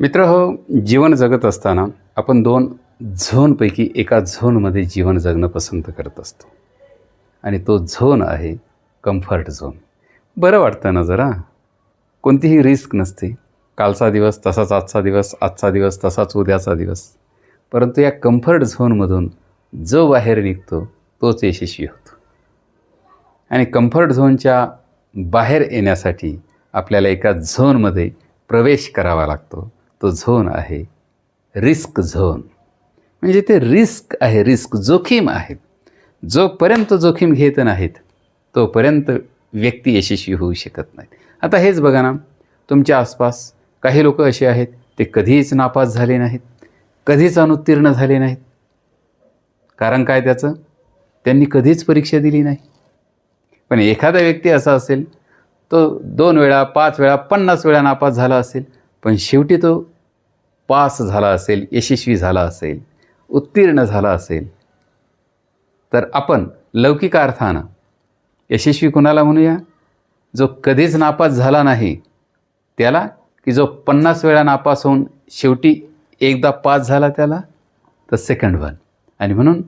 मित्र हो जीवन जगत असताना आपण दोन झोनपैकी एका झोनमध्ये जीवन जगणं पसंत करत असतो. आणि तो झोन आहे कम्फर्ट झोन. बरं वाटतं ना जरा? कोणतीही रिस्क नसते. कालचा दिवस तसाच आजचा दिवस आजचा दिवस तसाच उद्याचा दिवस. परंतु या कम्फर्ट झोनमधून जो बाहेर निघतो तोच यशस्वी होतो. आणि कम्फर्ट झोनच्या बाहेर येण्यासाठी आपल्याला एका झोनमध्ये प्रवेश करावा लागतो. तो झोन आहे. Risk zone. म्हणजे ते रिस्क आहे रिस्क जोखीम आहे जोपर्यंत जोखीम घेत नाहीत तोपर्यंत व्यक्ती यशस्वी होऊ शकत नाहीत. आता हेच बघा ना तुमच्या आसपास काही लोक असे आहेत ते कधीच नापास झाले नाहीत कधीच अनुत्तीर्ण झाले नाहीत. कारण काय त्याचं? त्यांनी कधीच परीक्षा दिली नाही. पण एखादा व्यक्ती असा असेल तो दोन वेळा पाच वेळा पन्नास वेळा नापास झाला असेल पण शेवटी तो पास झाला असेल यशस्वी झाला असेल उत्तीर्ण झाला असेल तर आपण लौकिक अर्थानं यशस्वी कुणाला म्हणूया? जो कधीच नापास झाला नाही त्याला की जो पन्नास वेळा नापास होऊन शेवटी एकदा पास झाला त्याला? तर सेकंड वन आणि म्हणून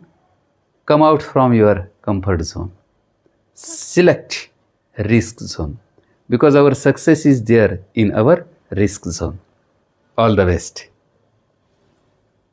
come out from your comfort zone select risk zone because our success is there in our risk zone all the best